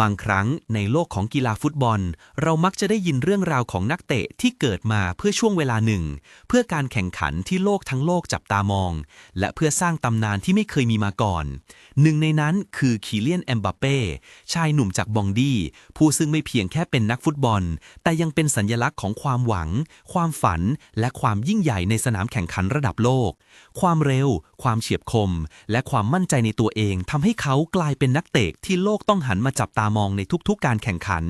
บางครั้งในโลกของกีฬาฟุตบอล เรามักจะได้ยินเรื่องราวของนักเตะที่เกิดมาเพื่อช่วงเวลาหนึ่ง เพื่อการแข่งขันที่โลกทั้งโลกจับตามอง และเพื่อสร้างตำนานที่ไม่เคยมีมาก่อน หนึ่งในนั้นคือคีเลียนเอมบัปเป้ชายหนุ่มจากบองดี ผู้ซึ่งไม่เพียงแค่เป็นนักฟุตบอล แต่ยังเป็นสัญลักษณ์ของความหวัง ความฝัน และความยิ่งใหญ่ในสนามแข่งขันระดับโลก ความเร็ว ความเฉียบคม และความมั่นใจในตัวเองทำให้เขากลายเป็นนักเตะที่โลกต้องหันมาจับตามองในทุกๆ การแข่งขัน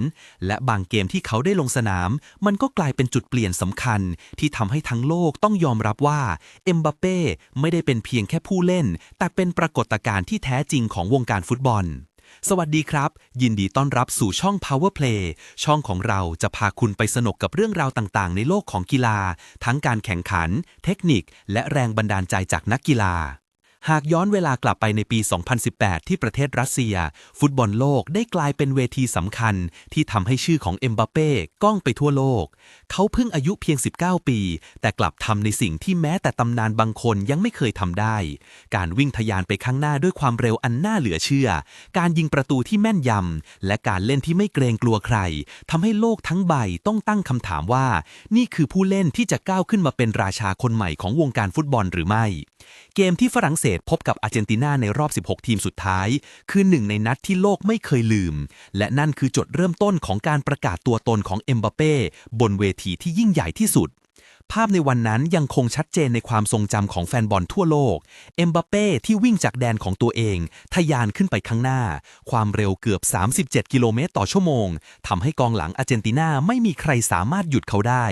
และบางเกมที่เขาได้ลงสนาม มันก็กลายเป็นจุดเปลี่ยนสำคัญ ที่ทำให้ทั้งโลกต้องยอมรับว่าเอ็มบัปเป้ไม่ได้เป็นเพียงแค่ผู้เล่น แต่เป็นปรากฏการณ์ที่แท้จริงของวงการฟุตบอลสวัสดีครับ ยินดีต้อนรับสู่ช่อง Power Play ช่องของเราจะพาคุณไปสนุกกับเรื่องราวต่างๆ ในโลกของกีฬา ทั้งการแข่งขัน เทคนิค และแรงบันดาลใจจากนักกีฬา หากย้อนเวลากลับไปในปี 2018 ที่ประเทศรัสเซีย ฟุตบอลโลกได้กลายเป็นเวทีสำคัญ ที่ทำให้ชื่อของเอ็มบัปเป้ก้องไปทั่วโลก เขาเพิ่งอายุเพียง 19 ปี แต่กลับทำในสิ่งที่แม้แต่ตำนานบางคนยังไม่เคยทำได้ การวิ่งทะยานไปข้างหน้าด้วยความเร็วอันน่าเหลือเชื่อ การยิงประตูที่แม่นยำและการเล่นที่ไม่เกรงกลัวใครทำให้โลกทั้งใบต้องตั้งคำถามว่า นี่คือผู้เล่นที่จะก้าวขึ้นมาเป็นราชาคนใหม่ของวงการฟุตบอลหรือไม่ เกมที่ฝรั่งเศสพบกับอาร์เจนตินาในรอบ 16 ทีมสุดท้าย คือหนึ่งในนัดที่โลกไม่เคยลืม และนั่นคือจุดเริ่มต้นของการประกาศตัวตนของเอ็มบัเป้บนเวทีที่ยิ่งใหญ่ที่สุด ภาพในวันนั้นยังคงชัดเจนในความทรงจำของแฟนบอลทั่วโลก เอ็มบัปเป้ที่วิ่งจากแดนของตัวเอง ทะยานขึ้นไปข้างหน้า ความเร็วเกือบ 37 กิโลเมตรต่อชั่วโมงทำให้กองหลังอาร์เจนตินาไม่มีใครสามารถหยุดเขาได้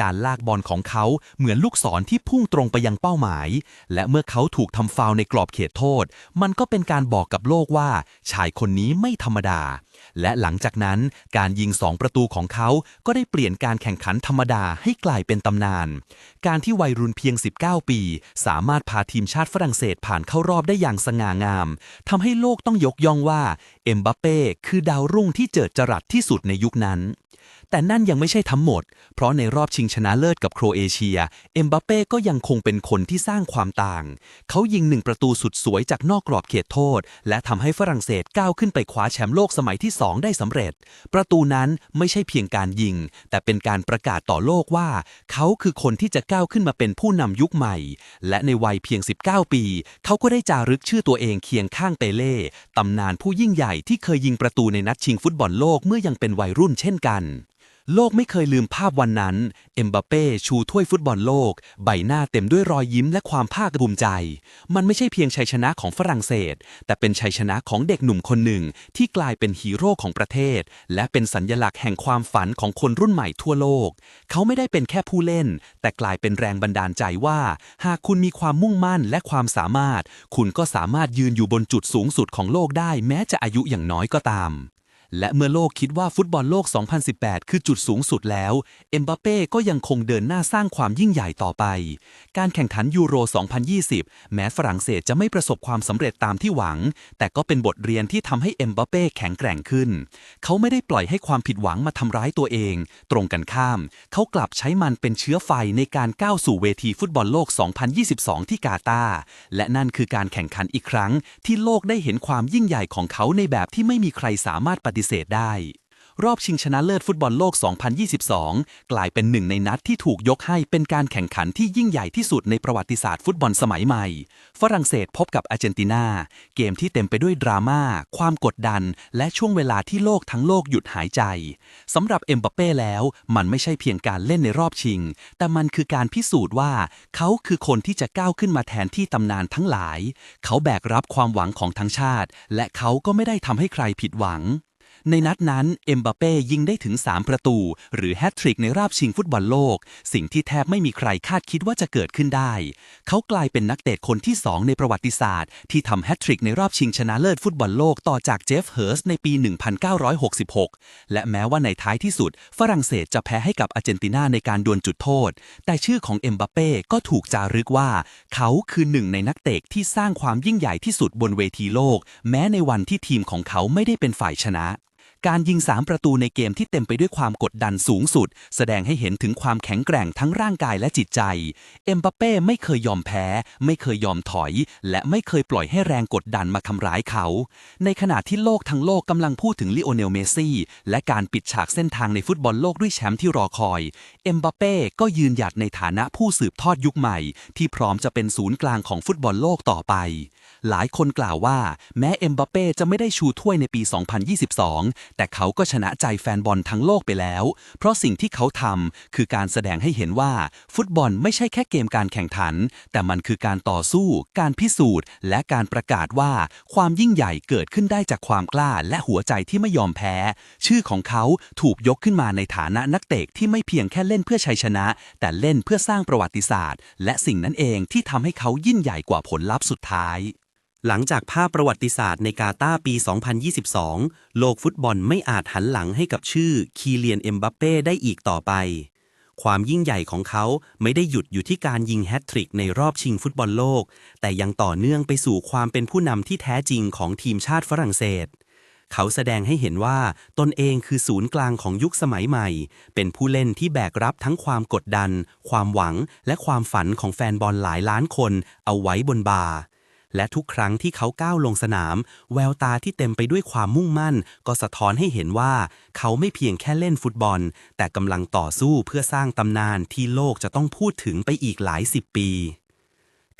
การลากบอลของเขาเหมือนลูกศรที่พุ่งตรงไปยังเป้าหมาย และเมื่อเขาถูกทำฟาวในกรอบเขตโทษ มันก็เป็นการบอกกับโลกว่า ชายคนนี้ไม่ธรรมดา และหลังจากนั้นการยิงสองประตูของเขาก็ได้เปลี่ยนการแข่งขันธรรมดาให้กลายเป็นตำนาน การที่วัยรุ่นเพียง 19 ปี สามารถพาทีมชาติฝรั่งเศสผ่านเข้ารอบได้อย่างสง่างามทำให้โลกต้องยกย่องว่าเอ็มบัปเป้คือดาวรุ่งที่เจิดจรัสที่สุดในยุคนั้น แต่นั่นยังไม่ใช่ทั้งหมด เพราะในรอบชิงชนะเลิศกับโครเอเชีย เอ็มบัปเป้ก็ยังคงเป็นคนที่สร้างความต่าง เขายิงหนึ่งประตูสุดสวยจากนอกกรอบเขตโทษ และทำให้ฝรั่งเศสก้าวขึ้นไปคว้าแชมป์โลกสมัยที่ 2 ได้สำเร็จ ประตูนั้นไม่ใช่เพียงการยิง แต่เป็นการประกาศต่อโลกว่า เขาคือคนที่จะก้าวขึ้นมาเป็นผู้นำยุคใหม่ และในวัยเพียง 19 ปี เขาก็ได้จารึกชื่อตัวเองเคียงข้างเปเล่ตำนานผู้ยิ่งใหญ่ที่เคยยิงประตูในนัดชิงฟุตบอลโลกเมื่อยังเป็นวัยรุ่นเช่นกัน โลกไม่เคยลืมภาพวันนั้น เอ็มบัปเป้ชูถ้วยฟุตบอลโลก ใบหน้าเต็มด้วยรอยยิ้มและความภาคภูมิใจ มันไม่ใช่เพียงชัยชนะของฝรั่งเศส แต่เป็นชัยชนะของเด็กหนุ่มคนหนึ่ง ที่กลายเป็นฮีโร่ของประเทศ และเป็นสัญญลักษณ์แห่งความฝันของคนรุ่นใหม่ทั่วโลก เขาไม่ได้เป็นแค่ผู้เล่น แต่กลายเป็นแรงบันดาลใจว่า หากคุณมีความมุ่งมั่นและความสามารถ คุณก็สามารถยืนอยู่บนจุดสูงสุดของโลกได้ แม้จะอายุอย่างน้อยก็ตาม และเมื่อโลกคิดว่าฟุตบอลโลก 2018 คือจุดสูงสุดแล้ว เอ็มบัปเป้ก็ยังคงเดินหน้าสร้างความยิ่งใหญ่ต่อไป การแข่งขันยูโร 2020 แม้ฝรั่งเศสจะไม่ประสบความสำเร็จตามที่หวัง แต่ก็เป็นบทเรียนที่ทำให้เอ็มบัปเป้แข็งแกร่งขึ้น เขาไม่ได้ปล่อยให้ความผิดหวังมาทำร้ายตัวเอง ตรงกันข้าม เขากลับใช้มันเป็นเชื้อไฟในการก้าวสู่เวทีฟุตบอลโลก 2022 ที่กาตาร์และนั่นคือการแข่งขันอีกครั้ง ที่โลกได้เห็นความยิ่งใหญ่ของเขาในแบบที่ไม่มีใครสามารถปฏิเสธได้ รอบชิงชนะเลิศฟุตบอลโลก 2022 กลายเป็นหนึ่งในนัดที่ถูกยกให้เป็นการแข่งขันที่ยิ่งใหญ่ที่สุดในประวัติศาสตร์ฟุตบอลสมัยใหม่ ฝรั่งเศสพบกับอาร์เจนตินา เกมที่เต็มไปด้วยดราม่า ความกดดัน และช่วงเวลาที่โลกทั้งโลกหยุดหายใจ สำหรับเอ็มบัปเป้แล้ว มันไม่ใช่เพียงการเล่นในรอบชิง แต่มันคือการพิสูจน์ว่า เขาคือคนที่จะก้าวขึ้นมาแทนที่ตำนานทั้งหลาย เขาแบกรับความหวังของทั้งชาติ และเขาก็ไม่ได้ทำให้ใครผิดหวัง ในนัดนั้นเอ็มบัปเป้ยิงได้ถึง 3 ประตู หรือแฮตทริกในรอบชิงฟุตบอลโลก สิ่งที่แทบไม่มีใครคาดคิดว่าจะเกิดขึ้นได้ เขากลายเป็นนักเตะคนที่ 2 ในประวัติศาสตร์ ที่ทำแฮตทริกในรอบชิงชนะเลิศฟุตบอลโลกต่อจากเจฟเฮิร์สในปี 1966 และแม้ว่าในท้ายที่สุด ฝรั่งเศสจะแพ้ให้กับอาร์เจนตินาในการดวลจุดโทษ แต่ชื่อของเอ็มบัปเป้ก็ถูกจารึกว่า เขาคือหนึ่งในนักเตะที่สร้างความยิ่งใหญ่ที่สุดบนเวทีโลก แม้ในวันที่ทีมของเขาไม่ได้เป็นฝ่ายชนะ การยิง 3 ประตูในเกมที่เต็มไปด้วยความกดดันสูงสุด แสดงให้เห็นถึงความแข็งแกร่งทั้งร่างกายและจิตใจ เอ็มบัปเป้ไม่เคยยอมแพ้ ไม่เคยยอมถอย และไม่เคยปล่อยให้แรงกดดันมาทำร้ายเขา ในขณะที่โลกทั้งโลกกำลังพูดถึงลิโอเนลเมซี่ และการปิดฉากเส้นทางในฟุตบอลโลกด้วยแชมป์ที่รอคอย เอ็มบัปเป้ก็ยืนหยัดในฐานะผู้สืบทอดยุคใหม่ ที่พร้อมจะเป็นศูนย์กลางของฟุตบอลโลกต่อไป หลายคนกล่าวว่า แม้เอ็มบัปเป้จะไม่ได้ชูถ้วยในปี 2022 แต่เขาก็ชนะใจแฟนบอลทั้งโลกไปแล้ว เพราะสิ่งที่เขาทำคือการแสดงให้เห็นว่า ฟุตบอลไม่ใช่แค่เกมการแข่งขัน แต่มันคือการต่อสู้ การพิสูจน์ และการประกาศว่า ความยิ่งใหญ่เกิดขึ้นได้จากความกล้า และหัวใจที่ไม่ยอมแพ้ ชื่อของเขาถูกยกขึ้นมาในฐานะนักเตะที่ไม่เพียงแค่เล่นเพื่อชัยชนะ แต่เล่นเพื่อสร้างประวัติศาสตร์ และสิ่งนั้นเองที่ทำให้เขายิ่งใหญ่กว่าผลลัพธ์สุดท้าย หลังจากภาพประวัติศาสตร์ในกาตาปี 2022 โลกฟุตบอลไม่อาจหันหลังให้กับชื่อคีเลียนเอ็มบัปเป้ได้อีกต่อไป ความยิ่งใหญ่ของเขาไม่ได้หยุดอยู่ที่การยิงแฮตทริกในรอบชิงฟุตบอลโลก แต่ยังต่อเนื่องไปสู่ความเป็นผู้นำที่แท้จริงของทีมชาติฝรั่งเศส เขาแสดงให้เห็นว่าตนเองคือศูนย์กลางของยุคสมัยใหม่ เป็นผู้เล่นที่แบกรับทั้งความกดดัน ความหวัง และความฝันของแฟนบอลหลายล้านคน เอาไว้บนบ่า และทุกครั้งที่เขาก้าวลงสนาม แววตาที่เต็มไปด้วยความมุ่งมั่น ก็สะท้อนให้เห็นว่า เขาไม่เพียงแค่เล่นฟุตบอล แต่กำลังต่อสู้เพื่อสร้างตำนานที่โลกจะต้องพูดถึงไปอีกหลายสิบปี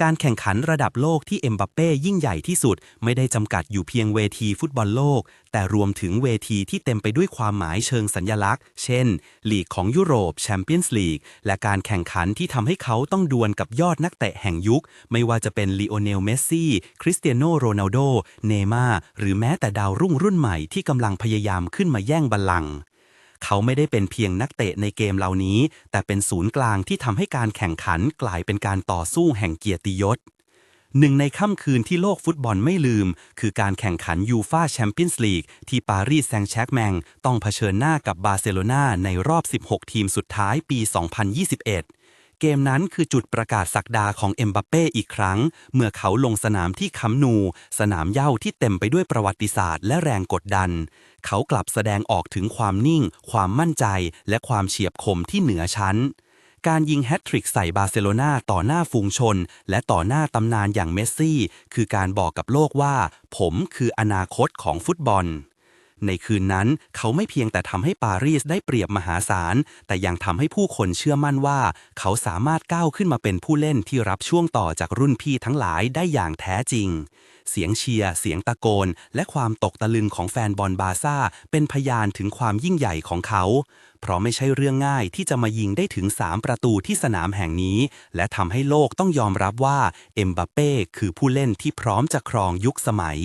การแข่งขันระดับโลกที่เอ็มบัปเป้ยิ่งใหญ่ที่สุด ไม่ได้จำกัดอยู่เพียงเวทีฟุตบอลโลก แต่รวมถึงเวทีที่เต็มไปด้วยความหมายเชิงสัญญลักษณ์ เช่น ลีกของยุโรปแชมเปี้ยนส์ลีก และการแข่งขันที่ทำให้เขาต้องดวลกับยอดนักเตะแห่งยุค ไม่ว่าจะเป็นลีโอเนล เมสซี่ คริสเตียโน โรนัลโด เนม่า หรือแม้แต่ดาวรุ่งรุ่นใหม่ที่กำลังพยายามขึ้นมาแย่งบัลลังก์ เขาไม่ได้เป็นเพียงนักเตะในเกมเหล่านี้ แต่เป็นศูนย์กลางที่ทำให้การแข่งขันกลายเป็นการต่อสู้แห่งเกียรติยศหนึ่งในค่ำคืนที่โลกฟุตบอลไม่ลืม คือการแข่งขันยูฟาแชมเปี้ยนส์ลีกที่ปารีสแซงต์แชร์กแมงต้องเผชิญหน้ากับบาร์เซโลนาในรอบ 16 ทีมสุดท้ายปี 2021 เกมนั้นคือจุดประกาศศักดาของเอ็มบัปเป้อีกครั้ง เมื่อเขาลงสนามที่คัมนู สนามเย้าที่เต็มไปด้วยประวัติศาสตร์และแรงกดดัน เขากลับแสดงออกถึงความนิ่ง ความมั่นใจ และความเฉียบคมที่เหนือชั้น การยิงแฮตทริกใส่บาร์เซโลนาต่อหน้าฝูงชน และต่อหน้าตำนานอย่างเมสซี่ คือการบอกกับโลกว่า ผมคืออนาคตของฟุตบอล ในคืนนั้นเขาไม่เพียงแต่ทำให้ปารีสได้เปรียบมหาศาล แต่ยังทำให้ผู้คนเชื่อมั่นว่า เขาสามารถก้าวขึ้นมาเป็นผู้เล่นที่รับช่วงต่อจากรุ่นพี่ทั้งหลายได้อย่างแท้จริง เสียงเชียร์ เสียงตะโกน และความตกตะลึงของแฟนบอลบาซ่า เป็นพยานถึงความยิ่งใหญ่ของเขา เพราะไม่ใช่เรื่องง่ายที่จะมายิงได้ถึง 3 ประตูที่สนามแห่งนี้ และทำให้โลกต้องยอมรับว่าเอ็มบัปเป้คือผู้เล่นที่พร้อมจะครองยุคสมัย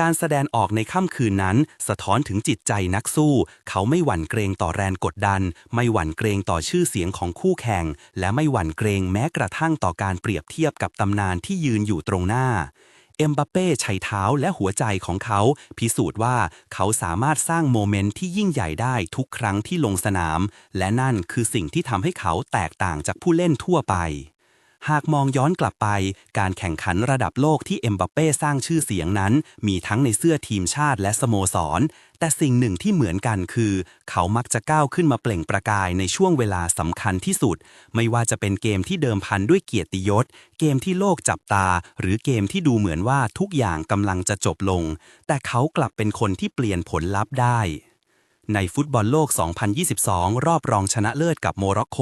การแสดงออกในค่ำคืนนั้น สะท้อนถึงจิตใจนักสู้ เขาไม่หวั่นเกรงต่อแรงกดดัน ไม่หวั่นเกรงต่อชื่อเสียงของคู่แข่ง และไม่หวั่นเกรงแม้กระทั่งต่อการเปรียบเทียบกับตำนานที่ยืนอยู่ตรงหน้า เอ็มบัปเป้ใช้เท้าและหัวใจของเขา พิสูจน์ว่าเขาสามารถสร้างโมเมนต์ที่ยิ่งใหญ่ได้ทุกครั้งที่ลงสนาม และนั่นคือสิ่งที่ทำให้เขาแตกต่างจากผู้เล่นทั่วไป หากมองย้อนกลับไป การแข่งขันระดับโลกที่เอ็มบัปเป้สร้างชื่อเสียงนั้น มีทั้งในเสื้อทีมชาติและสโมสร แต่สิ่งหนึ่งที่เหมือนกันคือ เขามักจะก้าวขึ้นมาเปล่งประกายในช่วงเวลาสำคัญที่สุด ไม่ว่าจะเป็นเกมที่เดิมพันด้วยเกียรติยศ เกมที่โลกจับตา หรือเกมที่ดูเหมือนว่าทุกอย่างกำลังจะจบลง แต่เขากลับเป็นคนที่เปลี่ยนผลลัพธ์ได้ ในฟุตบอลโลก 2022 รอบรองชนะเลิศกับโมร็อกโก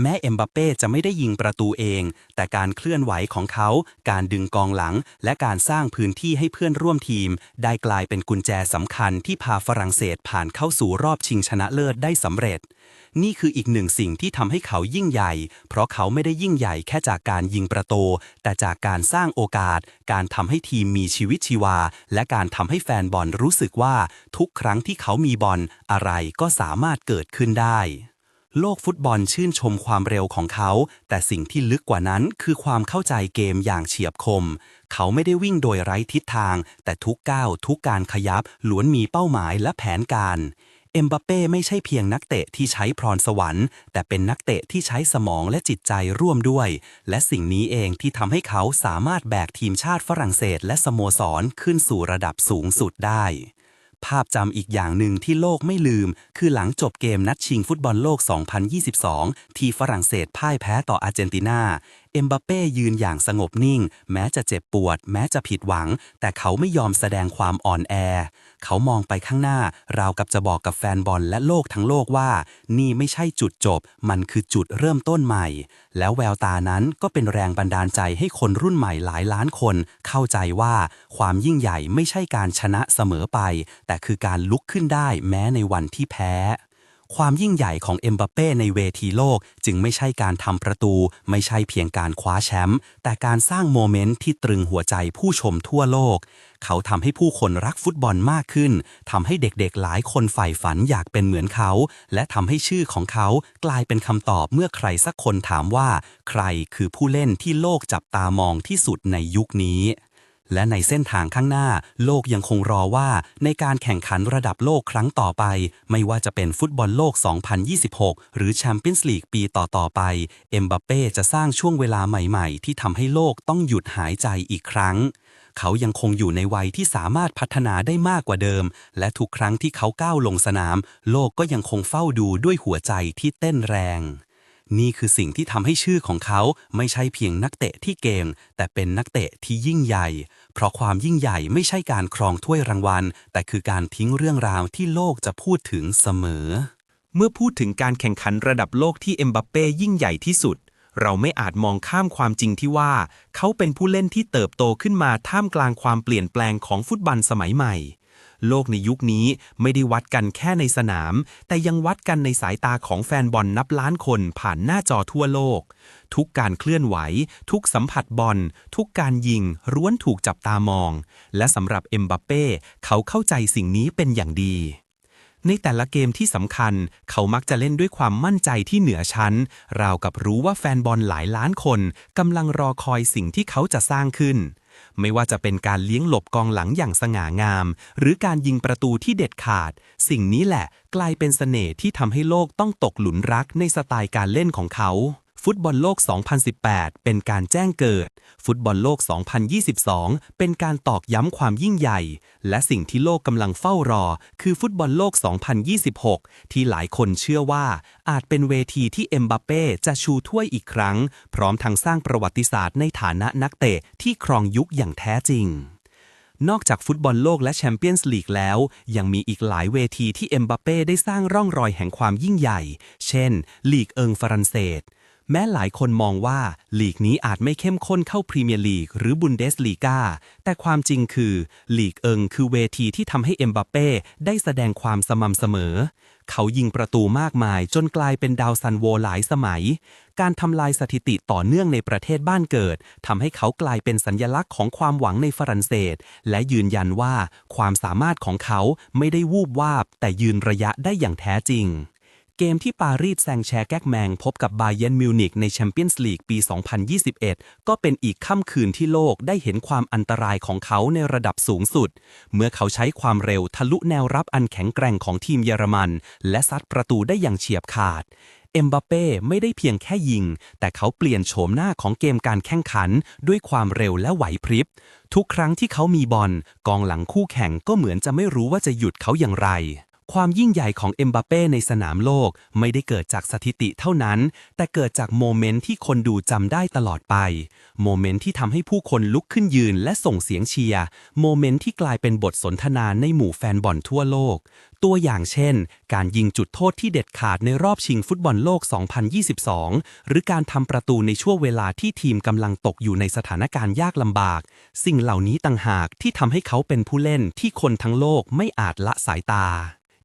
แม้เอ็มบัปเป้จะไม่ได้ยิงประตูเอง แต่การเคลื่อนไหวของเขา การดึงกองหลัง และการสร้างพื้นที่ให้เพื่อนร่วมทีม ได้กลายเป็นกุญแจสำคัญที่พาฝรั่งเศสผ่านเข้าสู่รอบชิงชนะเลิศได้สำเร็จนี่คืออีกหนึ่งสิ่งที่ทำให้เขายิ่งใหญ่ เพราะเขาไม่ได้ยิ่งใหญ่แค่จากการยิงประตู แต่จากการสร้างโอกาส การทำให้ทีมมีชีวิตชีวา และการทำให้แฟนบอลรู้สึกว่า ทุกครั้งที่เขามีบอลอะไรก็สามารถเกิดขึ้นได้ โลกฟุตบอลชื่นชมความเร็วของเขา แต่สิ่งที่ลึกกว่านั้นคือความเข้าใจเกมอย่างเฉียบคม เขาไม่ได้วิ่งโดยไร้ทิศทาง แต่ทุกก้าวทุกการขยับล้วนมีเป้าหมายและแผนการ เอ็มบัปเป้ไม่ใช่เพียงนักเตะที่ใช้พรสวรรค์ แต่เป็นนักเตะที่ใช้สมองและจิตใจร่วมด้วย และสิ่งนี้เองที่ทำให้เขาสามารถแบกทีมชาติฝรั่งเศส และสโมสรขึ้นสู่ระดับสูงสุดได้ ภาพจำอีกอย่างหนึ่งที่โลกไม่ลืม คือหลังจบเกมนัดชิงฟุตบอลโลก 2022 ที่ฝรั่งเศสพ่ายแพ้ต่ออาร์เจนตินา เอ็มบัปเป้ยืนอย่างสงบนิ่ง แม้จะเจ็บปวด แม้จะผิดหวัง แต่เขาไม่ยอมแสดงความอ่อนแอ เขามองไปข้างหน้า ราวกับจะบอกกับแฟนบอลและโลกทั้งโลกว่า นี่ไม่ใช่จุดจบ มันคือจุดเริ่มต้นใหม่ แล้วแววตานั้นก็เป็นแรงบันดาลใจให้คนรุ่นใหม่หลายล้านคน เข้าใจว่าความยิ่งใหญ่ไม่ใช่การชนะเสมอไป แต่คือการลุกขึ้นได้แม้ในวันที่แพ้ ความยิ่งใหญ่ของเอ็มบัปเป้ในเวทีโลก จึงไม่ใช่การทำประตู ไม่ใช่เพียงการคว้าแชมป์แต่การสร้างโมเมนต์ที่ตรึงหัวใจผู้ชมทั่วโลก เขาทำให้ผู้คนรักฟุตบอลมากขึ้นทำให้เด็กๆหลายคนใฝ่ฝันอยากเป็นเหมือนเขา และทำให้ชื่อของเขากลายเป็นคำตอบเมื่อใครสักคนถามว่า ใครคือผู้เล่นที่โลกจับตามองที่สุดในยุคนี้ และในเส้นทางข้างหน้า โลกยังคงรอว่าในการแข่งขันระดับโลกครั้งต่อไป ไม่ว่าจะเป็นฟุตบอลโลก 2026 หรือแชมเปี้ยนส์ลีกปีต่อๆไป เอ็มบัปเป้จะสร้างช่วงเวลาใหม่ๆ ที่ทำให้โลกต้องหยุดหายใจอีกครั้ง เขายังคงอยู่ในวัยที่สามารถพัฒนาได้มากกว่าเดิม และทุกครั้งที่เขาก้าวลงสนาม โลกก็ยังคงเฝ้าดูด้วยหัวใจที่เต้นแรงนี่คือสิ่งที่ทำให้ชื่อของเขาไม่ใช่เพียงนักเตะที่เก่งแต่เป็นนักเตะที่ยิ่งใหญ่ เพราะความยิ่งใหญ่ไม่ใช่การครองถ้วยรางวัล แต่คือการทิ้งเรื่องราวที่โลกจะพูดถึงเสมอ เมื่อพูดถึงการแข่งขันระดับโลกที่เอ็มบัปเป้ยิ่งใหญ่ที่สุด เราไม่อาจมองข้ามความจริงที่ว่า เขาเป็นผู้เล่นที่เติบโตขึ้นมาท่ามกลางความเปลี่ยนแปลงของฟุตบอลสมัยใหม่ โลกในยุคนี้ไม่ได้วัดกันแค่ในสนาม แต่ยังวัดกันในสายตาของแฟนบอลนับล้านคนผ่านหน้าจอทั่วโลก ทุกการเคลื่อนไหว ทุกสัมผัสบอล ทุกการยิงร้วนถูกจับตามอง และสำหรับเอ็มบัปเป้เขาเข้าใจสิ่งนี้เป็นอย่างดีในแต่ละเกมที่สำคัญ เขามักจะเล่นด้วยความมั่นใจที่เหนือชั้น ราวกับรู้ว่าแฟนบอลหลายล้านคนกำลังรอคอยสิ่งที่เขาจะสร้างขึ้น ไม่ว่าจะเป็นการเลี้ยงหลบกองหลังอย่างสง่างาม หรือการยิงประตูที่เด็ดขาด สิ่งนี้แหละกลายเป็นเสน่ห์ที่ทำให้โลกต้องตกหลุนรักในสไตล์การเล่นของเขา ฟุตบอลโลก 2018 เป็นการแจ้งเกิด ฟุตบอลโลก 2022 เป็นการตอกย้ำความยิ่งใหญ่ และสิ่งที่โลกกำลังเฝ้ารอ คือฟุตบอลโลก 2026 ที่หลายคนเชื่อว่าอาจเป็นเวทีที่เอ็มบัปเป้จะชูถ้วยอีกครั้ง พร้อมทั้งสร้างประวัติศาสตร์ในฐานะนักเตะที่ครองยุคอย่างแท้จริงนอกจากฟุตบอลโลกและแชมเปี้ยนส์ลีกแล้ว ยังมีอีกหลายเวทีที่เอ็มบัปเป้ได้สร้างร่องรอยแห่งความยิ่งใหญ่ เช่น ลีกเอิงฝรั่งเศส แม้หลายคนมองว่าลีกนี้อาจไม่เข้มข้นเข้าพรีเมียร์ลีกหรือบุนเดสลีกาแต่ความจริงคือลีกเอิงคือเวทีที่ทำให้เอ็มบัปเป้ได้แสดงความสม่ำเสมอ เขายิงประตูมากมายจนกลายเป็นดาวซันโวหลายสมัย การทำลายสถิติต่อเนื่องในประเทศบ้านเกิดทำให้เขากลายเป็นสัญญลักษณ์ของความหวังในฝรั่งเศส และยืนยันว่าความสามารถของเขาไม่ได้วูบวาบ แต่ยืนระยะได้อย่างแท้จริง เกมที่ปารีสแซงแชร์แก๊กแมงพบกับบาเยนมิวนิกในแชมเปี้ยนส์ลีกปี 2021 ก็เป็นอีกค่ำคืนที่โลกได้เห็นความอันตรายของเขาในระดับสูงสุด เมื่อเขาใช้ความเร็วทะลุแนวรับอันแข็งแกร่งของทีมเยอรมัน และซัดประตูได้อย่างเฉียบขาด เอ็มบัปเป้ไม่ได้เพียงแค่ยิง แต่เขาเปลี่ยนโฉมหน้าของเกมการแข่งขัน ด้วยความเร็วและไหวพริบ ทุกครั้งที่เขามีบอลกองหลังคู่แข่งก็เหมือนจะไม่รู้ว่าจะหยุดเขาอย่างไร ความยิ่งใหญ่ของเอ็มบัปเป้ในสนามโลกไม่ได้เกิดจากสถิติเท่านั้น แต่เกิดจากโมเมนต์ที่คนดูจำได้ตลอดไป โมเมนต์ที่ทำให้ผู้คนลุกขึ้นยืนและส่งเสียงเชียร์ โมเมนต์ที่กลายเป็นบทสนทนาในหมู่แฟนบอลทั่วโลก ตัวอย่างเช่น การยิงจุดโทษที่เด็ดขาดในรอบชิงฟุตบอลโลก 2022 หรือการทำประตูในช่วงเวลาที่ทีมกำลังตกอยู่ในสถานการณ์ยากลำบาก สิ่งเหล่านี้ต่างหากที่ทำให้เขาเป็นผู้เล่นที่คนทั้งโลกไม่อาจละสายตา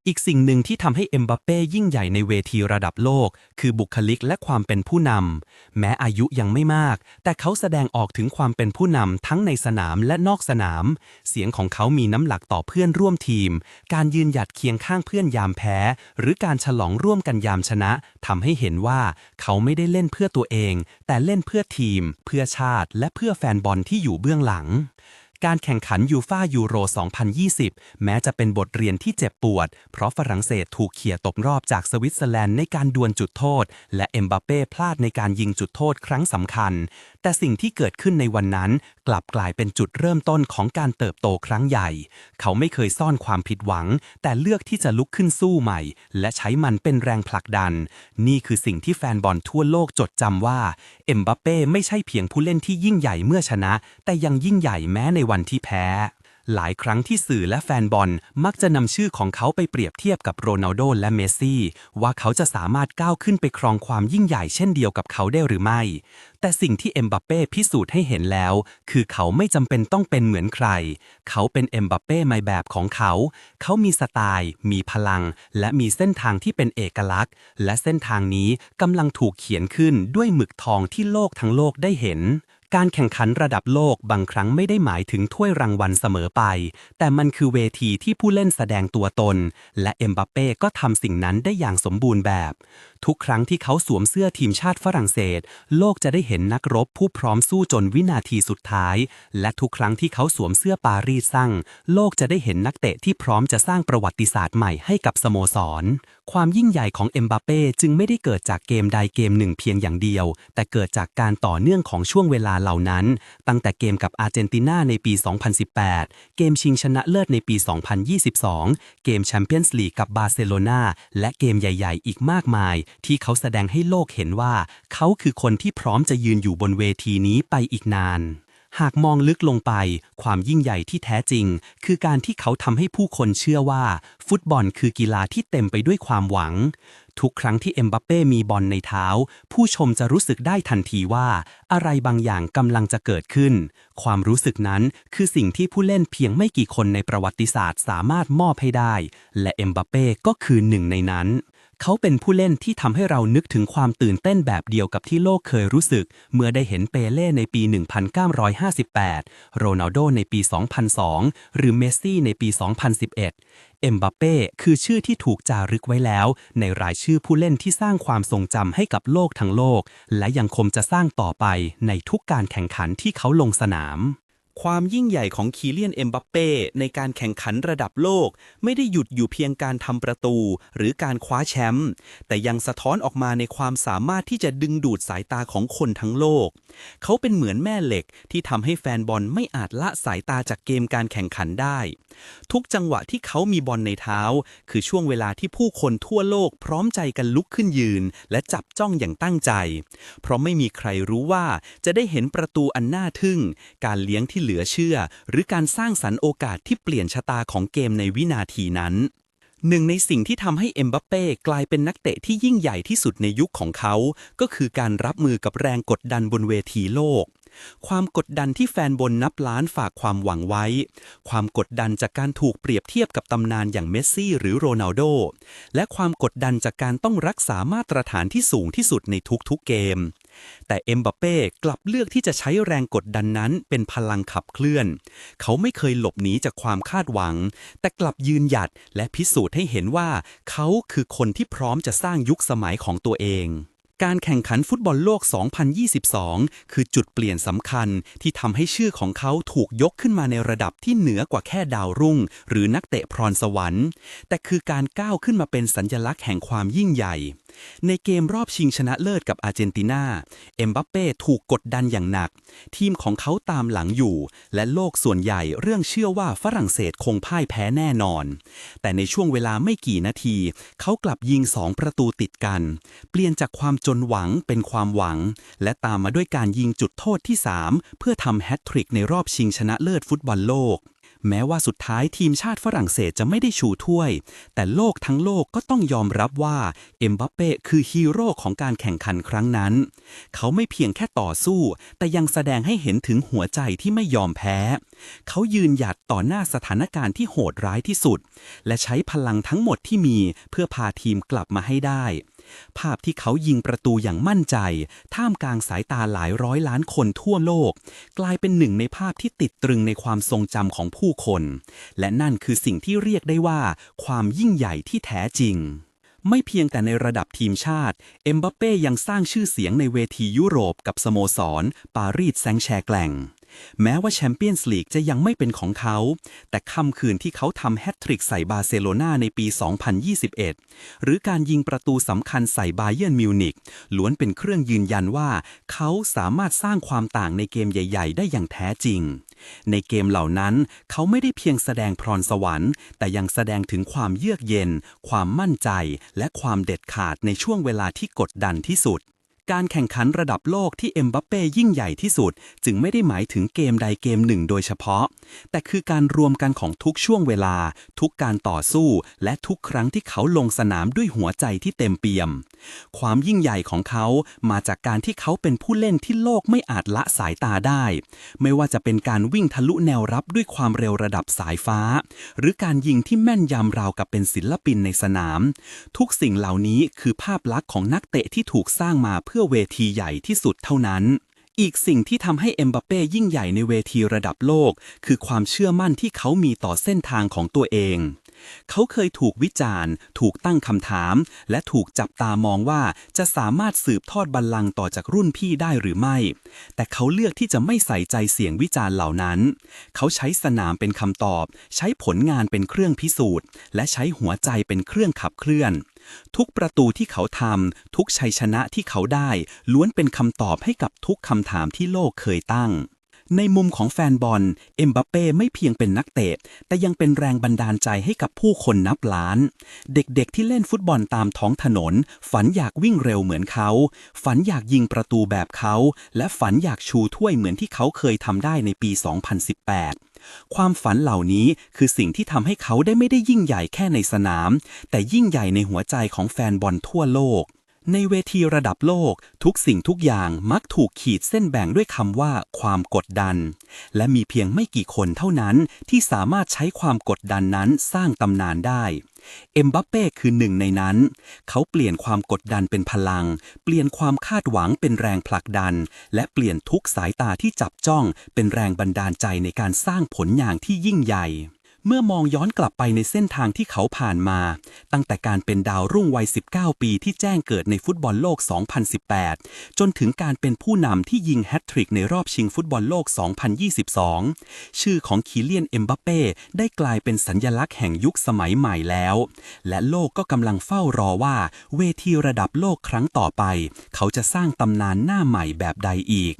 อีกสิ่งหนึ่งที่ทำให้เอ็มบัปเป้ยิ่งใหญ่ในเวทีระดับโลก คือบุคลิกและความเป็นผู้นำ แม้อายุยังไม่มาก แต่เขาแสดงออกถึงความเป็นผู้นำทั้งในสนามและนอกสนาม เสียงของเขามีน้ำหนักต่อเพื่อนร่วมทีม การยืนหยัดเคียงข้างเพื่อนยามแพ้ หรือการฉลองร่วมกันยามชนะทำให้เห็นว่าเขาไม่ได้เล่นเพื่อตัวเอง แต่เล่นเพื่อทีม เพื่อชาติ และเพื่อแฟนบอลที่อยู่เบื้องหลัง การแข่งขันยูฟายูโร 2020 แม้จะเป็นบทเรียนที่เจ็บปวด เพราะฝรั่งเศสถูกเขี่ยตกรอบจากสวิตเซอร์แลนด์ในการดวลจุดโทษ และเอ็มบัปเป้พลาดในการยิงจุดโทษครั้งสำคัญ แต่สิ่งที่เกิดขึ้นในวันนั้น กลับกลายเป็นจุดเริ่มต้นของการเติบโตครั้งใหญ่ เขาไม่เคยซ่อนความผิดหวัง แต่เลือกที่จะลุกขึ้นสู้ใหม่ และใช้มันเป็นแรงผลักดัน นี่คือสิ่งที่แฟนบอลทั่วโลกจดจำว่าเอ็มบัปเป้ไม่ใช่เพียงผู้เล่นที่ยิ่งใหญ่เมื่อชนะ แต่ยังยิ่งใหญ่แม้ในวันที่แพ้ หลายครั้งที่สื่อและแฟนบอลมักจะนำชื่อของเขาไปเปรียบเทียบกับโรนัลโดและเมสซี่ ว่าเขาจะสามารถก้าวขึ้นไปครองความยิ่งใหญ่เช่นเดียวกับเขาได้หรือไม่ แต่สิ่งที่เอ็มบัปเป้พิสูจน์ให้เห็นแล้ว คือเขาไม่จำเป็นต้องเป็นเหมือนใคร เขาเป็นเอ็มบัปเป้ในแบบของเขา เขามีสไตล์ มีพลัง และมีเส้นทางที่เป็นเอกลักษณ์ และเส้นทางนี้กำลังถูกเขียนขึ้นด้วยหมึกทองที่โลกทั้งโลกได้เห็น การแข่งขันระดับโลกบางครั้งไม่ได้หมายถึงถ้วยรางวัลเสมอไป แต่มันคือเวทีที่ผู้เล่นแสดงตัวตน และเอ็มบัปเป้ก็ทำสิ่งนั้นได้อย่างสมบูรณ์แบบทุกครั้งที่เขาสวมเสื้อทีมชาติฝรั่งเศส โลกจะได้เห็นนักรบผู้พร้อมสู้จนวินาทีสุดท้าย และทุกครั้งที่เขาสวมเสื้อปารีสสั่งโลกจะได้เห็นนักเตะที่พร้อมจะสร้างประวัติศาสตร์ใหม่ให้กับสโมสร ความยิ่งใหญ่ของเอ็มบัปเป้จึงไม่ได้เกิดจากเกมใดเกมหนึ่งเพียงอย่างเดียว แต่เกิดจากการต่อเนื่องของช่วงเวลาเหล่านั้น ตั้งแต่เกมกับอาร์เจนตินาในปี 2018 เกมชิงชนะเลิศในปี 2022 เกมแชมเปี้ยนส์ลีกกับบาร์เซโลนาและเกมใหญ่ ๆ อีกมากมายที่เขาแสดงให้โลกเห็นว่า เขาคือคนที่พร้อมจะยืนอยู่บนเวทีนี้ไปอีกนาน หากมองลึกลงไป ความยิ่งใหญ่ที่แท้จริง คือการที่เขาทำให้ผู้คนเชื่อว่า ฟุตบอลคือกีฬาที่เต็มไปด้วยความหวัง ทุกครั้งที่เอ็มบัปเป้มีบอลในเท้า ผู้ชมจะรู้สึกได้ทันทีว่า อะไรบางอย่างกำลังจะเกิดขึ้น ความรู้สึกนั้นคือสิ่งที่ผู้เล่นเพียงไม่กี่คนในประวัติศาสตร์สามารถมอบให้ได้ และเอ็มบัปเป้ก็คือหนึ่งในนั้น เขาเป็นผู้เล่นที่ทำให้เรานึกถึงความตื่นเต้นแบบเดียวกับที่โลกเคยรู้สึก เมื่อได้เห็นเปเล่ในปี 1958 โรนัลโดในปี 2002 หรือเมสซี่ในปี 2011 เอ็มบัปเป้คือชื่อที่ถูกจารึกไว้แล้ว ในรายชื่อผู้เล่นที่สร้างความทรงจำให้กับโลกทั้งโลก และยังคงจะสร้างต่อไปในทุกการแข่งขันที่เขาลงสนาม ความยิ่งใหญ่ของคีเลียนเอ็มบัปเป้ในการแข่งขันระดับโลก ไม่ได้หยุดอยู่เพียงการทำประตู หรือการคว้าแชมป์แต่ยังสะท้อนออกมาในความสามารถที่จะดึงดูดสายตาของคนทั้งโลก เขาเป็นเหมือนแม่เหล็กที่ทำให้แฟนบอลไม่อาจละสายตาจากเกมการแข่งขันได้ ทุกจังหวะที่เขามีบอลในเท้า คือช่วงเวลาที่ผู้คนทั่วโลก พร้อมใจกันลุกขึ้นยืน และจับจ้องอย่างตั้งใจ เพราะไม่มีใครรู้ว่าจะได้เห็นประตูอันน่าทึ่ง การเลี้ยงที่เหลือเชื่อ หรือการสร้างสรรค์โอกาสที่เปลี่ยนชะตาของเกมในวินาทีนั้น หนึ่งในสิ่งที่ทำให้เอ็มบัปเป้กลายเป็นนักเตะที่ยิ่งใหญ่ที่สุดในยุคของเขา ก็คือการรับมือกับแรงกดดันบนเวทีโลก ความกดดันที่แฟนบนนับล้านฝากความหวังไว้ ความกดดันจากการถูกเปรียบเทียบกับตำนานอย่างเมสซี่หรือโรนัลโด และความกดดันจากการต้องรักษามาตรฐานที่สูงที่สุดในทุกๆเกม แต่เอ็มบัปเป้กลับเลือกที่จะใช้แรงกดดันนั้นเป็นพลังขับเคลื่อน เขาไม่เคยหลบหนีจากความคาดหวัง แต่กลับยืนหยัดและพิสูจน์ให้เห็นว่า เขาคือคนที่พร้อมจะสร้างยุคสมัยของตัวเอง การแข่งขันฟุตบอลโลก 2022 คือจุดเปลี่ยนสำคัญที่ทำให้ชื่อของเขาถูกยกขึ้นมาในระดับที่เหนือกว่าแค่ดาวรุ่ง หรือนักเตะพรสวรรค์ แต่คือการก้าวขึ้นมาเป็นสัญลักษณ์แห่งความยิ่งใหญ่ ในเกมรอบชิงชนะเลิศกับอาร์เจนตินาเอ็มบัปเป้ถูกกดดันอย่างหนัก ทีมของเขาตามหลังอยู่ และโลกส่วนใหญ่เรื่องเชื่อว่าฝรั่งเศสคงพ่ายแพ้แน่นอน แต่ในช่วงเวลาไม่กี่นาที เขากลับยิงสองประตูติดกัน เปลี่ยนจากความจนหวังเป็นความหวัง และตามมาด้วยการยิงจุดโทษที่ 3 เพื่อทำแฮตทริกในรอบชิงชนะเลิศฟุตบอลโลก แม้ว่าสุดท้ายทีมชาติฝรั่งเศสจะไม่ได้ชูถ้วย แต่โลกทั้งโลกก็ต้องยอมรับว่าเอ็มบัปเป้คือฮีโร่ของการแข่งขันครั้งนั้น เขาไม่เพียงแค่ต่อสู้ แต่ยังแสดงให้เห็นถึงหัวใจที่ไม่ยอมแพ้ เขายืนหยัดต่อหน้าสถานการณ์ที่โหดร้ายที่สุด และใช้พลังทั้งหมดที่มีเพื่อพาทีมกลับมาให้ได้ ภาพที่เขายิงประตูอย่างมั่นใจ ท่ามกลางสายตาหลายร้อยล้านคนทั่วโลก กลายเป็นหนึ่งในภาพที่ติดตรึงในความทรงจำของผู้คน และนั่นคือสิ่งที่เรียกได้ว่า ความยิ่งใหญ่ที่แท้จริงไม่เพียงแต่ในระดับทีมชาติ เอ็มบัปเป้ยังสร้างชื่อเสียงในเวทียุโรปกับสโมสร ปารีสแซงแชร์แกลง แม้ว่าแชมเปี้ยนส์ลีกจะยังไม่เป็นของเขา แต่ค่ำคืนที่เขาทำแฮตทริกใส่บาร์เซโลนาในปี 2021 หรือการยิงประตูสำคัญใส่บาเยิร์นมิวนิกล้วนเป็นเครื่องยืนยันว่า เขาสามารถสร้างความต่างในเกมใหญ่ ๆ ได้อย่างแท้จริง ในเกมเหล่านั้น เขาไม่ได้เพียงแสดงพรสวรรค์ แต่ยังแสดงถึงความเยือกเย็น ความมั่นใจ และความเด็ดขาดในช่วงเวลาที่กดดันที่สุด การแข่งขันระดับโลกที่เอ็มบัปเป้ยิ่งใหญ่ที่สุด จึงไม่ได้หมายถึงเกมใดเกมหนึ่งโดยเฉพาะ แต่คือการรวมกันของทุกช่วงเวลา ทุกการต่อสู้ และทุกครั้งที่เขาลงสนามด้วยหัวใจที่เต็มเปี่ยม ความยิ่งใหญ่ของเขามาจากการที่เขาเป็นผู้เล่นที่โลกไม่อาจละสายตาได้ ไม่ว่าจะเป็นการวิ่งทะลุแนวรับด้วยความเร็วระดับสายฟ้า หรือการยิงที่แม่นยำราวกับเป็นศิลปินในสนาม ทุกสิ่งเหล่านี้คือภาพลักษณ์ของนักเตะที่ถูกสร้างมาเพื่อเวทีใหญ่ที่สุดเท่านั้น อีกสิ่งที่ทำให้เอ็มบัปเป้ยิ่งใหญ่ในเวทีระดับโลก คือความเชื่อมั่นที่เขามีต่อเส้นทางของตัวเอง เขาเคยถูกวิจารณ์ ถูกตั้งคำถาม และถูกจับตามองว่าจะสามารถสืบทอดบัลลังก์ต่อจากรุ่นพี่ได้หรือไม่ แต่เขาเลือกที่จะไม่ใส่ใจเสียงวิจารณ์เหล่านั้น เขาใช้สนามเป็นคำตอบ ใช้ผลงานเป็นเครื่องพิสูจน์ และใช้หัวใจเป็นเครื่องขับเคลื่อน ทุกประตูที่เขาทำ ทุกชัยชนะที่เขาได้ ล้วนเป็นคำตอบให้กับทุกคำถามที่โลกเคยตั้ง ในมุมของแฟนบอล เอ็มบัปเป้ไม่เพียงเป็นนักเตะ แต่ยังเป็นแรงบันดาลใจให้กับผู้คนนับล้าน เด็กๆที่เล่นฟุตบอลตามท้องถนน ฝันอยากวิ่งเร็วเหมือนเขา ฝันอยากยิงประตูแบบเขา และฝันอยากชูถ้วยเหมือนที่เขาเคยทำได้ในปี 2018ความฝันเหล่านี้คือสิ่งที่ทำให้เขาได้ไม่ได้ยิ่งใหญ่แค่ในสนาม แต่ยิ่งใหญ่ในหัวใจของแฟนบอลทั่วโลก ในเวทีระดับโลก ทุกสิ่งทุกอย่างมักถูกขีดเส้นแบ่งด้วยคำว่าความกดดัน และมีเพียงไม่กี่คนเท่านั้นที่สามารถใช้ความกดดันนั้นสร้างตำนานได้เอ็มบัปเป้คือหนึ่งในนั้น เขาเปลี่ยนความกดดันเป็นพลัง เปลี่ยนความคาดหวังเป็นแรงผลักดัน และเปลี่ยนทุกสายตาที่จับจ้องเป็นแรงบันดาลใจในการสร้างผลงานที่ยิ่งใหญ่ เมื่อมองย้อนกลับไปในเส้นทางที่เขาผ่านมา ตั้งแต่การเป็นดาวรุ่งวัย 19 ปีที่แจ้งเกิดในฟุตบอลโลก 2018 จนถึงการเป็นผู้นำที่ยิงแฮตทริกในรอบชิงฟุตบอลโลก 2022 ชื่อของคีเลียน เอ็มบัปเป้ได้กลายเป็นสัญญลักษณ์แห่งยุคสมัยใหม่แล้ว และโลกก็กำลังเฝ้ารอว่า เวทีระดับโลกครั้งต่อไป เขาจะสร้างตำนานหน้าใหม่แบบใดอีก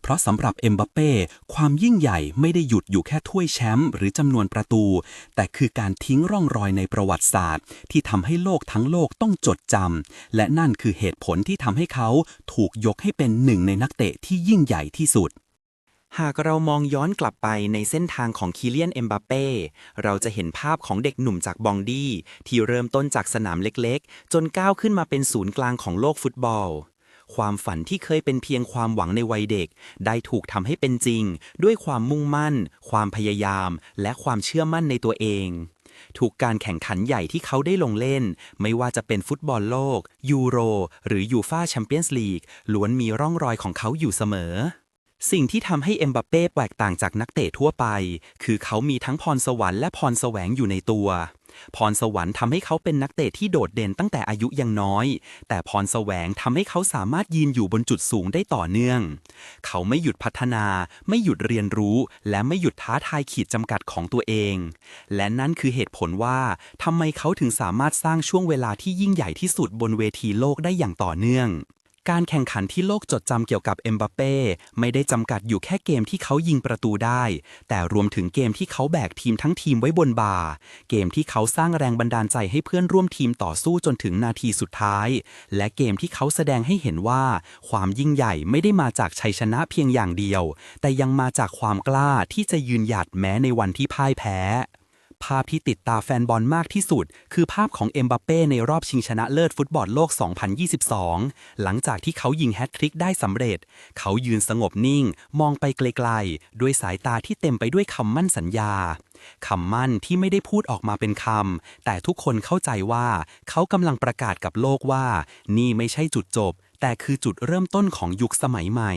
เพราะสำหรับเอ็มบัปเป้ความยิ่งใหญ่ไม่ได้หยุดอยู่แค่ถ้วยแชมป์หรือจำนวนประตู แต่คือการทิ้งร่องรอยในประวัติศาสตร์ ที่ทำให้โลกทั้งโลกต้องจดจำและนั่นคือเหตุผลที่ทำให้เขาถูกยกให้เป็นหนึ่งในนักเตะที่ยิ่งใหญ่ที่สุดหากเรามองย้อนกลับไปในเส้นทางของคีเลียนเอ็มบัปเป้เราจะเห็นภาพของเด็กหนุ่มจากบองดีที่เริ่มต้นจากสนามเล็กๆ จนก้าวขึ้นมาเป็นศูนย์กลางของโลกฟุตบอล ความฝันที่เคยเป็นเพียงความหวังในวัยเด็ก ได้ถูกทำให้เป็นจริง ด้วยความมุ่งมั่น ความพยายาม และความเชื่อมั่นในตัวเองทุกการแข่งขันใหญ่ที่เขาได้ลงเล่น ไม่ว่าจะเป็นฟุตบอลโลก ยูโร หรือยูฟาแชมเปี้ยนส์ลีกล้วนมีร่องรอยของเขาอยู่เสมอ สิ่งที่ทำให้เอ็มบัปเป้แตกต่างจากนักเตะทั่วไป คือเขามีทั้งพรสวรรค์และพรแสวงอยู่ในตัว พรสวรรค์ทำให้เขาเป็นนักเตะที่โดดเด่นตั้งแต่อายุยังน้อย แต่พรแสวงทำให้เขาสามารถยืนอยู่บนจุดสูงได้ต่อเนื่อง เขาไม่หยุดพัฒนา ไม่หยุดเรียนรู้ และไม่หยุดท้าทายขีดจำกัดของตัวเอง และนั่นคือเหตุผลว่าทำไมเขาถึงสามารถสร้างช่วงเวลาที่ยิ่งใหญ่ที่สุดบนเวทีโลกได้อย่างต่อเนื่อง การแข่งขันที่โลกจดจำเกี่ยวกับเอ็มบัปเป้ไม่ได้จำกัดอยู่แค่เกมที่เขายิงประตูได้ แต่รวมถึงเกมที่เขาแบกทีมทั้งทีมไว้บนบ่าเกมที่เขาสร้างแรงบันดาลใจให้เพื่อนร่วมทีมต่อสู้จนถึงนาทีสุดท้าย และเกมที่เขาแสดงให้เห็นว่า ความยิ่งใหญ่ไม่ได้มาจากชัยชนะเพียงอย่างเดียว แต่ยังมาจากความกล้าที่จะยืนหยัดแม้ในวันที่พ่ายแพ้ ภาพที่ติดตาแฟนบอลมากที่สุด คือภาพของเอ็มบัปเป้ในรอบชิงชนะเลิศฟุตบอลโลก 2022 หลังจากที่เขายิงแฮตทริกได้สำเร็จ เขายืนสงบนิ่ง มองไปไกลๆ ด้วยสายตาที่เต็มไปด้วยคำมั่นสัญญาคำมั่นที่ไม่ได้พูดออกมาเป็นคำ แต่ทุกคนเข้าใจว่า เขากำลังประกาศกับโลกว่า นี่ไม่ใช่จุดจบ แต่คือจุดเริ่มต้นของยุคสมัยใหม่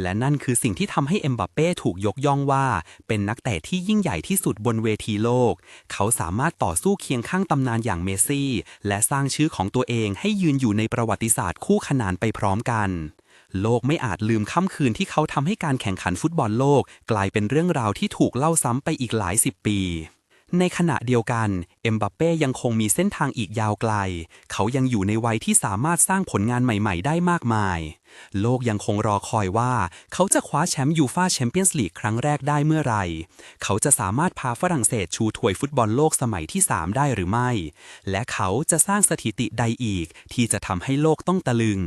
และนั่นคือสิ่งที่ทำให้เอ็มบัปเป้ถูกยกย่องว่า เป็นนักเตะที่ยิ่งใหญ่ที่สุดบนเวทีโลก เขาสามารถต่อสู้เคียงข้างตำนานอย่างเมสซี่ และสร้างชื่อของตัวเองให้ยืนอยู่ในประวัติศาสตร์คู่ขนานไปพร้อมกัน โลกไม่อาจลืมค่ำคืนที่เขาทำให้การแข่งขันฟุตบอลโลก กลายเป็นเรื่องราวที่ถูกเล่าซ้ำไปอีกหลายสิบปี ในขณะเดียวกัน เอ็มบัปเป้ยังคงมีเส้นทางอีกยาวไกล เขายังอยู่ในวัยที่สามารถสร้างผลงานใหม่ๆ ได้มากมาย โลกยังคงรอคอยว่า เขาจะคว้าแชมป์ยูฟาแชมเปี้ยนส์ลีกครั้งแรกได้เมื่อไร เขาจะสามารถพาฝรั่งเศสชูถ้วยฟุตบอลโลกสมัยที่ 3 ได้หรือไม่ และเขาจะสร้างสถิติใดอีก ที่จะทำให้โลกต้องตะลึง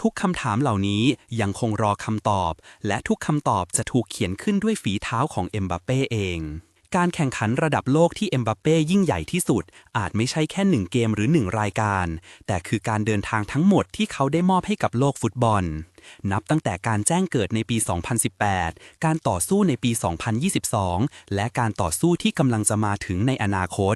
ทุกคำถามเหล่านี้ยังคงรอคำตอบ และทุกคำตอบจะถูกเขียนขึ้นด้วยฝีเท้าของเอ็มบัปเป้เอง การแข่งขันระดับโลกที่เอ็มบัปเป้ยิ่งใหญ่ที่สุด อาจไม่ใช่แค่หนึ่งเกมหรือหนึ่งรายการ แต่คือการเดินทางทั้งหมดที่เขาได้มอบให้กับโลกฟุตบอล นับตั้งแต่การแจ้งเกิดในปี 2018 การต่อสู้ในปี 2022 และการต่อสู้ที่กำลังจะมาถึงในอนาคต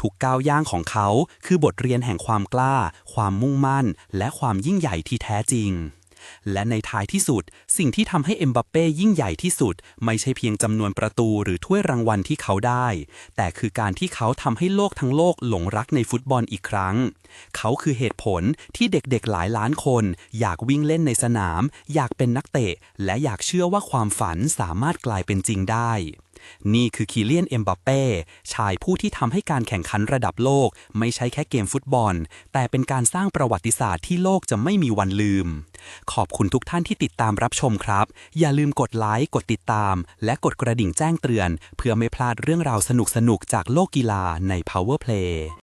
ทุกก้าวย่างของเขาคือบทเรียนแห่งความกล้า ความมุ่งมั่น และความยิ่งใหญ่ที่แท้จริง และในท้ายที่สุด สิ่งที่ทำให้เอ็มบัปเป้ยิ่งใหญ่ที่สุด ไม่ใช่เพียงจำนวนประตูหรือถ้วยรางวัลที่เขาได้ แต่คือการที่เขาทำให้โลกทั้งโลกหลงรักในฟุตบอลอีกครั้ง เขาคือเหตุผลที่เด็กๆหลายล้านคน อยากวิ่งเล่นในสนาม อยากเป็นนักเตะ และอยากเชื่อว่าความฝันสามารถกลายเป็นจริงได้ นี่คือคีเลียน เอ็มบัปเป้ ชายผู้ที่ทำให้การแข่งขันระดับโลก ไม่ใช่แค่เกมฟุตบอล แต่เป็นการสร้างประวัติศาสตร์ที่โลกจะไม่มีวันลืม ขอบคุณทุกท่านที่ติดตามรับชมครับ อย่าลืมกดไลค์ กดติดตาม และกดกระดิ่งแจ้งเตือน เพื่อไม่พลาดเรื่องราวสนุกๆจากโลกกีฬาใน Power Play